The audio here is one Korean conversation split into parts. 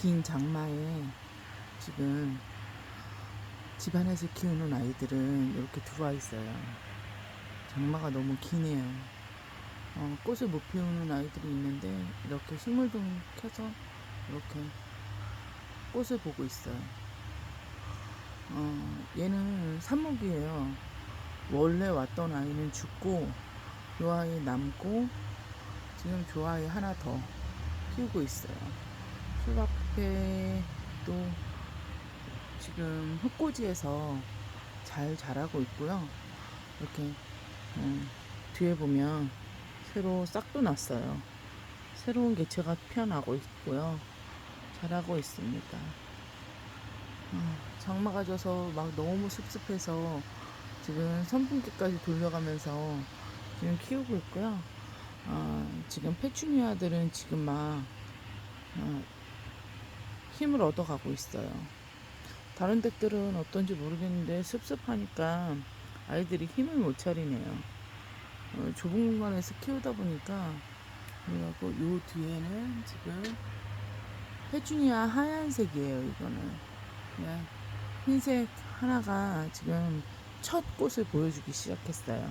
긴 장마에 지금 집안에서 키우는 아이들은 이렇게 들어와 있어요. 장마가 너무 기네요. 어, 꽃을 못 피우는 아이들이 있는데 이렇게 식물 등 켜서 이렇게 꽃을 보고 있어요. 어, 얘는 삽목이에요. 원래 왔던 아이는 죽고 요 아이 남고 지금 저 아이 하나 더 키우고 있어요. 수박회도 지금 흙꽂이에서 잘 자라고 있고요. 이렇게 음, 뒤에 보면 새로 싹도 났어요. 새로운 개체가 피어나고 있고요. 자라고 있습니다. 아, 장마가 져서 막 너무 습습해서 지금 선풍기까지 돌려가면서 지금 키우고 있고요. 아, 지금 페추니아들은 지금 막 아, 힘을 얻어가고 있어요. 다른 댁들은 어떤지 모르겠는데 습습하니까 아이들이 힘을 못 차리네요. 어, 좁은 공간에서 키우다 보니까 그래갖고 요 뒤에는 지금 페추니아 하얀색이에요. 이거는 네. 흰색 하나가 지금 첫 꽃을 보여주기 시작했어요.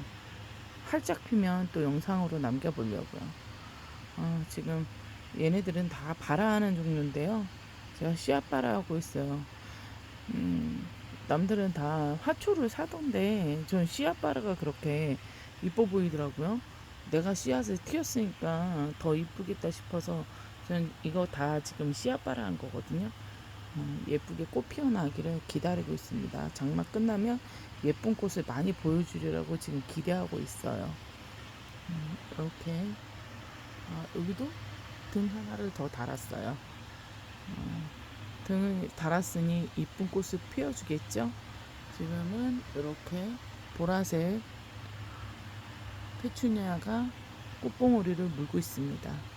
활짝 피면 또 영상으로 남겨보려고요. 어, 지금 얘네들은 다 발아하는 종류인데요. 제가 씨앗 발아하고 있어요. 음, 남들은 다 화초를 사던데 전 씨앗 발아가 그렇게 이뻐 보이더라고요. 내가 씨앗을 튀었으니까 더 이쁘겠다 싶어서 전 이거 다 지금 씨앗 발아한 거거든요. 어, 예쁘게 꽃 피어나기를 기다리고 있습니다. 장마 끝나면 예쁜 꽃을 많이 보여주리라고 지금 기대하고 있어요. 음, 이렇게 아, 여기도 등 하나를 더 달았어요. 어, 등을 달았으니 이쁜 꽃을 피워주겠죠. 지금은 이렇게 보라색 페추니아가 꽃봉오리를 물고 있습니다.